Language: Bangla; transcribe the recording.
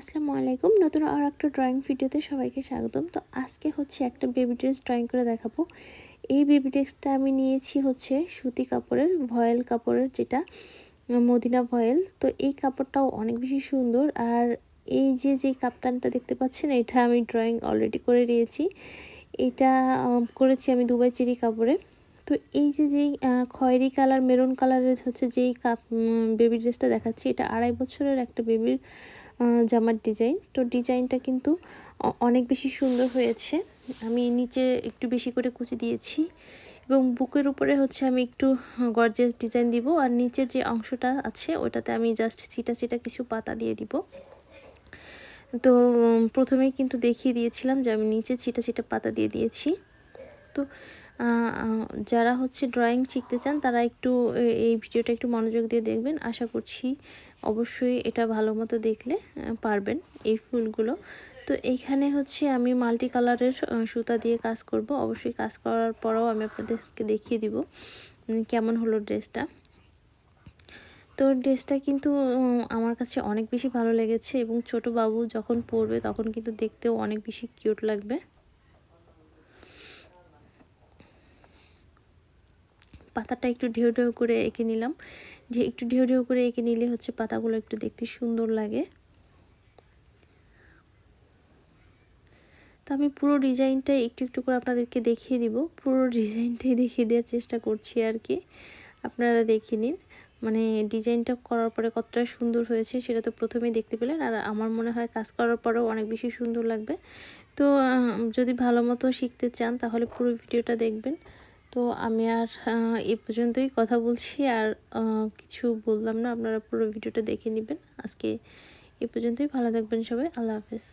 আসসালামু আলাইকুম। নতুন আর একটা ড্রয়িং ভিডিওতে সবাইকে স্বাগতম। তো আজকে হচ্ছে একটা বেবি ড্রেস ড্রয়িং করে দেখাবো। এই বেবি ড্রেসটা আমি নিয়েছি হচ্ছে সুতি কাপড়ের, ভয়েল কাপড়ের যেটা, মদিনা ভয়েল। তো এই কাপড়টাও অনেক বেশি সুন্দর। আর এই যে যে কাপ্তানটা দেখতে পাচ্ছেন, এটা আমি ড্রয়িং অলরেডি করে নিয়েছি। এটা করেছি আমি দুবাই চেরি কাপড়ে। তো এই যে যেই খয়েরি কালার, মেরুন কালারের হচ্ছে যেই কাপ বেবি ড্রেসটা দেখাচ্ছি, এটা আড়াই বছরের একটা বেবির জামার ডিজাইন তো ডিজাইনটা কিন্তু অনেক বেশি সুন্দর হয়েছে। আমি নিচে একটু বেশি করে কুচি দিয়েছি এবং বুকের উপরে হচ্ছে আমি একটু গর্জেস ডিজাইন দিব। আর নিচের যে অংশটা আছে, ওটাতে আমি জাস্ট চিটা চিটা কিছু পাতা দিয়ে দিব। তো প্রথমেই কিন্তু দেখিয়ে দিয়েছিলাম যে আমি নিচে ছিটা ছিটা পাতা দিয়ে দিয়েছি। তো যারা হচ্ছে ড্রয়িং শিখতে চান, তারা একটু এই ভিডিওটা একটু মনোযোগ দিয়ে দেখবেন। আশা করছি অবশ্যই এটা ভালো মতো দেখলে পারবেন এই ফুলগুলো। তো এইখানে হচ্ছে আমি মাল্টি কালারের সুতা দিয়ে কাজ করব। অবশ্যই কাজ করার পরেও আমি আপনাদেরকে দেখিয়ে দিব কেমন হলো ড্রেসটা। তো ড্রেসটা কিন্তু আমার কাছে অনেক বেশি ভালো লেগেছে এবং ছোট বাবু যখন পরবে তখন কিন্তু দেখতেও অনেক বেশি কিউট লাগবে। পাতাটা একটু ঢেউ ঢেউ করে এঁকে নিলাম। যে একটু ঢেউ ঢেউ করে এঁকে নিলে হচ্ছে পাতাগুলো একটু দেখতে সুন্দর লাগে। তো আমি পুরো ডিজাইনটা একটু একটু করে আপনাদেরকে দেখিয়ে দিব। পুরো ডিজাইনটাই দেখিয়ে দেওয়ার চেষ্টা করছি আর কি। আপনারা দেখে নিন। মানে ডিজাইনটা করার পরে কতটা সুন্দর হয়েছে সেটা তো প্রথমেই দেখতে পেলেন। আর আমার মনে হয় কাজ করার পরেও অনেক বেশি সুন্দর লাগবে। তো যদি ভালো মতো শিখতে চান তাহলে পুরো ভিডিওটা দেখবেন। তো আমি আর এ পর্যন্তই কথা বলছি আর কিছু বললাম না, আপনারা পুরো ভিডিওটা দেখে নেবেন। আজকে এ পর্যন্তই, ভালো থাকবেন সবাই, আল্লাহ হাফেজ।